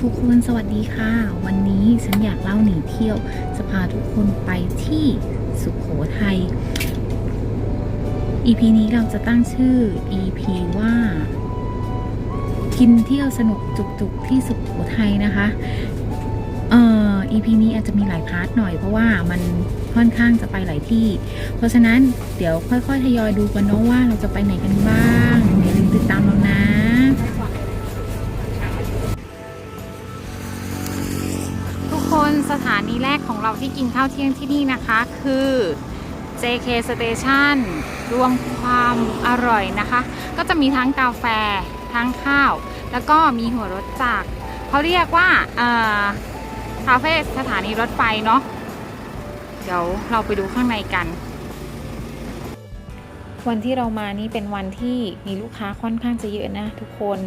ทุกคนสวัสดีค่ะ วันนี้ฉันอยากเล่าหนีเที่ยว จะพาทุกคนไปที่สุขโขทัย EP นี้เราจะตั้งชื่อ EP ว่า กินเที่ยวสนุกจุกๆที่สุขโขทัยนะคะ เอ่อ EP นี้อาจจะมีหลายพาร์ทหน่อยเพราะว่ามันค่อนข้างจะไปหลายที่ เพราะฉะนั้นเดี๋ยวค่อยๆทยอยดูกันเนาะว่าเราจะไปไหนกันบ้างอย่าลืมติดตามเรานะ สถานีแรกของเราที่กินข้าวเที่ยงที่นี่นะคะ คือ JK Station รวมความอร่อยนะคะ ก็จะมีทั้งกาแฟ ทั้งข้าว แล้วก็มีหัวรถจักรเขาเรียกว่าคาเฟ่สถานีรถไฟเนาะเดี๋ยวเราไปดูข้างในกัน วันที่เรามานี่เป็นวันที่มีลูกค้าค่อนข้างจะเยอะนะทุกคน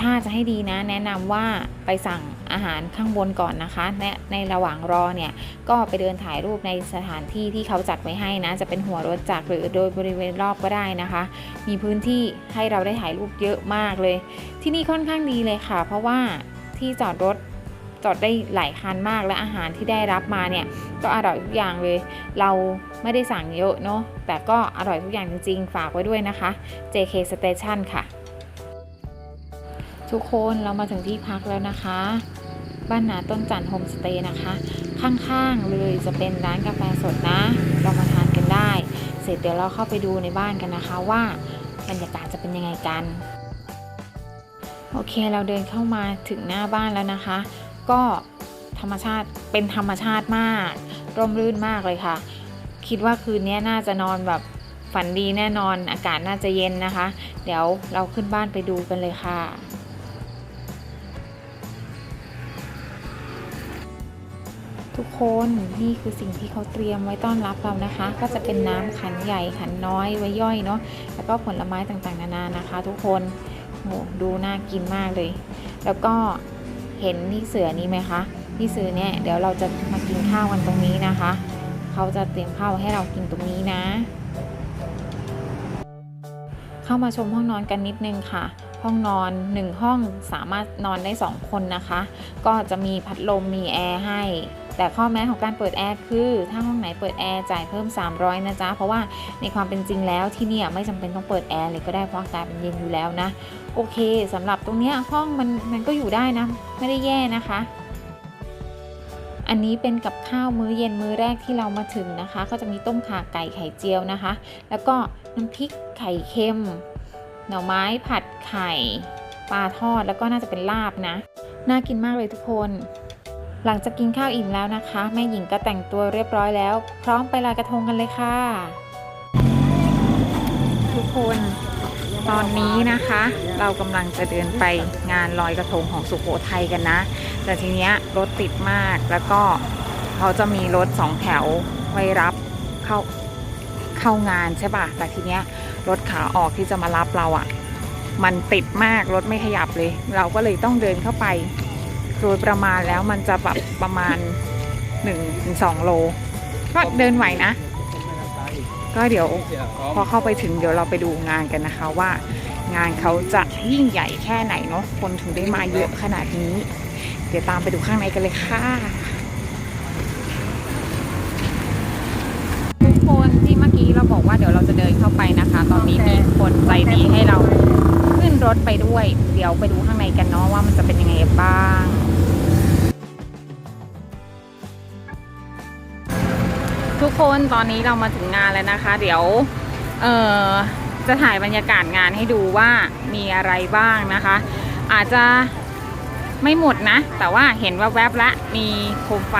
ถ้าจะให้ดีนะ แนะนำว่าไปสั่ง อาหารข้างบนก่อนนะคะในในระหว่างรอเนี่ยก็ไปเดินถ่ายรูปในสถานที่ที่เขาจัดไว้ให้นะ จะเป็นหัวรถจักรหรือโดยบริเวณรอบก็ได้นะคะ มีพื้นที่ให้เราได้ถ่ายรูปเยอะมากเลย ที่นี่ค่อนข้างดีเลยค่ะ เพราะว่าที่จอดรถจอดได้หลายคันมากและอาหารที่ได้รับมาเนี่ยก็อร่อยทุกอย่างเลย เราไม่ได้สั่งเยอะเนาะแต่ก็อร่อยทุกอย่างจริงๆ ฝากไว้ด้วยนะคะ JK Station ค่ะ ทุกคนเรามาถึงที่พักแล้วนะคะ บ้านนาต้นจันทร์โฮมสเตย์นะคะ ข้างๆเลยจะเป็นร้านกาแฟสดนะ เรามาทานกันได้ เสร็จเดี๋ยวเราเข้าไปดูในบ้านกันนะคะว่าบรรยากาศจะเป็นยังไงกัน โอเคเราเดินเข้ามาถึงหน้าบ้านแล้วนะคะ ก็ธรรมชาติเป็นธรรมชาติมาก ร่มรื่นมากเลยค่ะ คิดว่าคืนนี้น่าจะนอนแบบฝันดีแน่นอนอากาศน่าจะเย็นนะคะ เดี๋ยวเราขึ้นบ้านไปดูกันเลยค่ะ ทุกคนนี่คือสิ่งที่เขาเตรียมไว้ต้อนรับเรานะคะ ก็จะเป็นน้ำขันใหญ่ขันน้อยไว้ย่อยเนาะแล้วก็ผลไม้ต่างๆ นานานะคะ ทุกคนโหดูน่ากินมากเลย แล้วก็เห็นที่เสือนี้ไหมคะที่เสือเนี่ยเดี๋ยวเราจะมากินข้าวกันตรงนี้นะคะ เขาจะเตรียมข้าวให้เรากินตรงนี้นะ เข้ามาชมห้องนอนกันนิดนึงค่ะห้องนอน 1 ห้องสามารถนอนได้ 2 คนนะคะ ก็จะมีพัดลมมีแอร์ให้ แต่ข้อแม้ของการเปิดแอร์คือ ถ้าห้องไหนเปิดแอร์จ่ายเพิ่ม 300 นะจ๊ะ เพราะว่าในความเป็นจริงแล้วที่นี่ไม่จำเป็นต้องเปิดแอร์เลยก็ได้เพราะอากาศเป็นเย็นอยู่แล้วนะ โอเคสำหรับตรงนี้ห้องมันมันก็อยู่ได้นะ ไม่ได้แย่นะคะอันนี้เป็นกับข้าวมื้อเย็นมื้อแรกที่เรามาถึงนะคะ ก็จะมีต้มข่าไก่ไข่เจียวนะคะ แล้วก็น้ำพริกไข่เค็ม หน่อไม้ผัดไข่ ปลาทอดแล้วก็น่าจะเป็นลาบนะ น่ากินมากเลยทุกคน หลังจากกินข้าวอิ่มแล้วนะคะแม่หญิงก็แต่งตัวเรียบร้อยแล้ว พร้อมไปลอยกระทงกันเลยค่ะ ทุกคนตอนนี้นะคะ เรากำลังจะเดินไปงานลอยกระทงของสุโขทัยกันนะ แต่ทีเนี้ยรถติดมากแล้วก็เขาจะมีรถสองแถวไว้รับเข้าเข้างานใช่ป่ะแต่ทีเนี้ยรถขาออกที่จะมารับเราอะ่ะ มันติดมากรถไม่ขยับเลย เราก็เลยต้องเดินเข้าไป โดยประมาณแล้วมันจะแบบประมาณ1-2โล ก็เดินไหวนะ ก็เดี๋ยวพอเข้าไปถึงเดี๋ยวเราไปดูงานกันนะคะว่า งานเขาจะยิ่งใหญ่แค่ไหนเนาะคนถึงได้มาเยอะขนาดนี้ เดี๋ยวตามไปดูข้างในกันเลยค่ะทุกคนที่เมื่อกี้เราบอกว่าเดี๋ยวเราจะเดินเข้าไปนะคะ ตอนนี้มีคนใจดีให้เราขึ้นรถไปด้วย เดี๋ยวไปดูข้างในกันเนาะว่ามันจะเป็นยังไงบ้าง ทุกคนตอนนี้เรามาถึงงานแล้วนะคะ เดี๋ยวเอ่อจะถ่ายบรรยากาศงานให้ดูว่ามีอะไรบ้างนะคะ อาจจะไม่หมดนะ แต่ว่าเห็นว่าแวบละมีโคมไฟ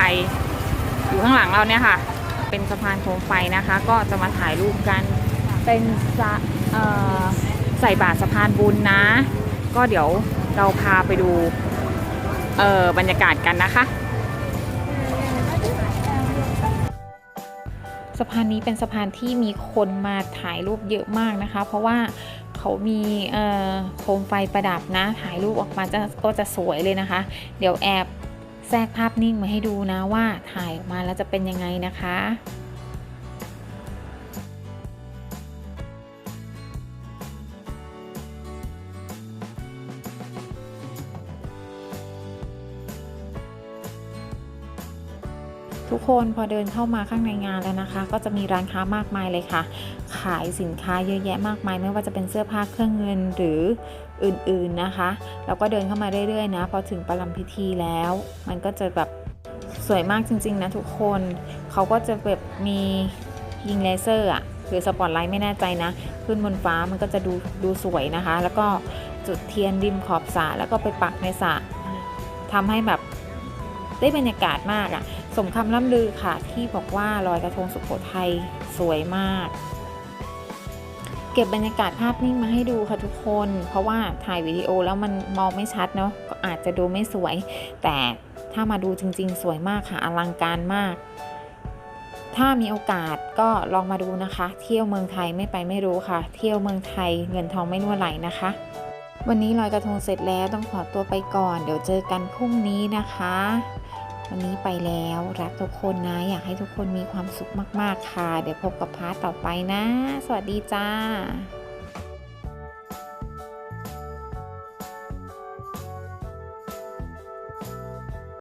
อยู่ข้างหลังเราเนี่ยค่ะ เป็นสะพานโคมไฟนะคะ ก็จะมาถ่ายรูปกันเป็นสะใส่บาตรสะพานบุญนะ ก็เดี๋ยวเราพาไปดูบรรยากาศกันนะคะ สะพานนี้เป็นสะพานที่มีคนมาถ่ายรูปเยอะมากนะคะ เพราะว่าเขามีโคมไฟประดับนะ ถ่ายรูปออกมาจะก็จะสวยเลยนะคะ เดี๋ยวแอบแทรกภาพนิ่งมาให้ดูนะว่าถ่ายออกมาแล้วจะเป็นยังไงนะคะ ทุกคนพอเดินเข้ามาข้างในงานแล้วนะคะ ก็จะมีร้านค้ามากมายเลยค่ะ ขายสินค้าเยอะแยะมากมาย ไม่ว่าจะเป็นเสื้อผ้าเครื่องเงินหรืออื่นๆนะคะ แล้วก็เดินเข้ามาเรื่อยๆนะพอถึงประลัมพิธีแล้ว มันก็จะแบบสวยมากจริง ๆ นะทุกคนเขาก็จะแบบมียิงเลเซอร์อะหรือสปอตไลท์ไม่แน่ใจนะ ขึ้นบนฟ้ามันก็จะดูดูสวยนะคะ แล้วก็จุดเทียนริมขอบสระแล้วก็ไปปักในสระทำให้แบบได้บรรยากาศมากอะ สมคำล่ำลือค่ะที่บอกว่าลอยกระทงสุโขทัยสวยมาก เก็บบรรยากาศภาพนิ่งมาให้ดูค่ะทุกคน เพราะว่าถ่ายวิดีโอแล้วมันมองไม่ชัดเนาะก็อาจจะดูไม่สวย แต่ถ้ามาดูจริง ๆ สวยมากค่ะอลังการมาก ถ้ามีโอกาสก็ลองมาดูนะคะ เที่ยวเมืองไทยไม่ไปไม่รู้ค่ะ เที่ยวเมืองไทยเงินทองไม่รั่วไหลนะคะวันนี้ลอยกระทงเสร็จแล้วต้องขอตัวไปก่อน เดี๋ยวเจอกันพรุ่งนี้นะคะ วันนี้ไปแล้วรักทุกคนนะ อยากให้ทุกคนมีความสุขมาก ๆ ค่ะ เดี๋ยวพบกับพาร์ทต่อไปนะ สวัสดีจ้า